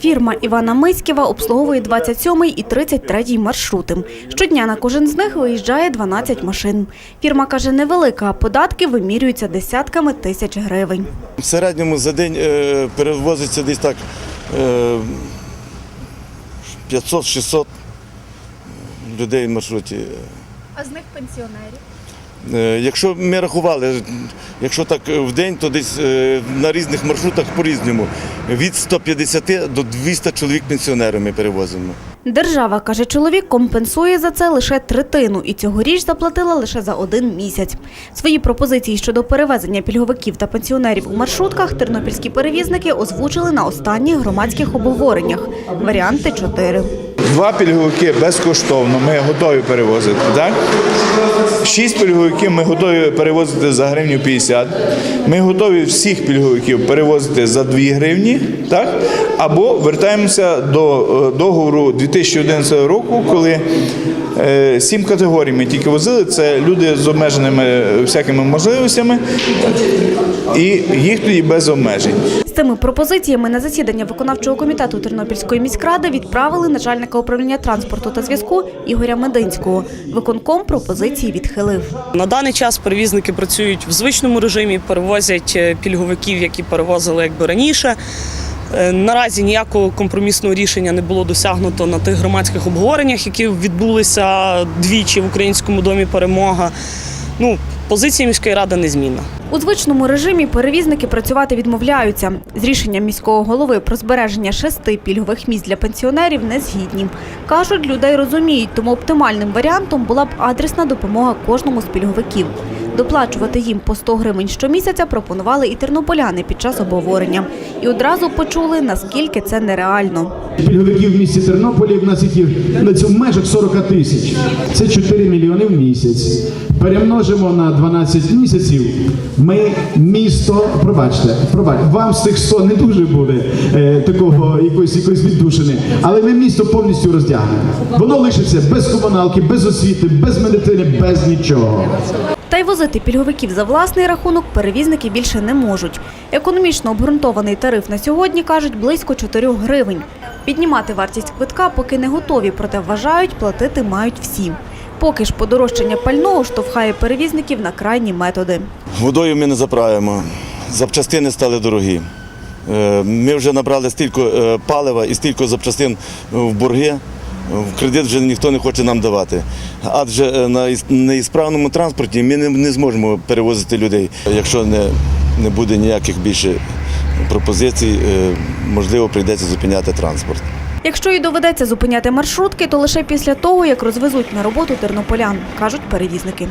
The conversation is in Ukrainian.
Фірма Івана Миськіва обслуговує 27 і 33 маршрути. Щодня на кожен з них виїжджає 12 машин. Фірма каже, невелика, а податки вимірюються десятками тисяч гривень. В середньому за день е, перевозиться десь так е, 500-600 людей в маршруті. А з них пенсіонерів? Е, Якщо ми рахували, якщо так в день, то десь е, на різних маршрутах по-різному. Від 150 до 200 чоловік пенсіонерів ми перевозимо. Держава, каже чоловік, компенсує за це лише третину і цьогоріч заплатила лише за один місяць. Свої пропозиції щодо перевезення пільговиків та пенсіонерів у маршрутках тернопільські перевізники озвучили на останніх громадських обговореннях. Варіанти чотири. Два пільговики безкоштовно ми готові перевозити. Так? Шість пільговиків ми готові перевозити за гривню 50. Ми готові всіх пільговиків перевозити за 2 гривні. Так? Або вертаємося до е, договору 2011 року, коли е, сім категорій ми тільки возили. Це люди з обмеженими всякими можливостями, і їх тоді без обмежень. З цими пропозиціями на засідання виконавчого комітету Тернопільської міськради відправили начальника управління транспорту та зв'язку Ігоря Мединського. Виконком пропозиції відхилив. На даний час перевізники працюють в звичному режимі, перевозять е, пільговиків, які перевозили якби раніше. Е, Наразі ніякого компромісного рішення не було досягнуто на тих громадських обговореннях, які відбулися двічі в Українському домі Перемога. Ну, позиція міської ради незмінна. У звичному режимі перевізники працювати відмовляються. З рішенням міського голови про збереження шести пільгових місць для пенсіонерів не згідні. Кажуть, людей розуміють, тому оптимальним варіантом була б адресна допомога кожному з пільговиків. Доплачувати їм по 100 гривень щомісяця пропонували і тернополяни під час обговорення. І одразу почули, наскільки це нереально. Пільговиків в місті Тернополі в нас їх на цьому межах 40 тисяч. Це 4 мільйони в місяць. Перемножимо на 12 місяців. Ми місто, пробачте, пробачте, вам з цих 100 не дуже буде е, такого якоїсь якоїсь віддушини, але ми місто повністю роздягнемо. Воно лишиться без комуналки, без освіти, без медицини, без нічого. Та й возити пільговиків за власний рахунок перевізники більше не можуть. Економічно обґрунтований тариф на сьогодні, кажуть, близько 4 гривень. Піднімати вартість квитка поки не готові, проте вважають, платити мають всі. Поки ж подорожчання пального штовхає перевізників на крайні методи. Водою ми не заправимо, запчастини стали дорогі. Е, Ми вже набрали стільки е, палива і стільки запчастин в борги. Кредит вже ніхто не хоче нам давати. Адже е, на іс- неісправному транспорті ми не, не зможемо перевозити людей. Якщо не, не буде ніяких більше пропозицій, е, можливо, прийдеться зупиняти транспорт. Якщо і доведеться зупиняти маршрутки, то лише після того, як розвезуть на роботу тернополян, кажуть перевізники.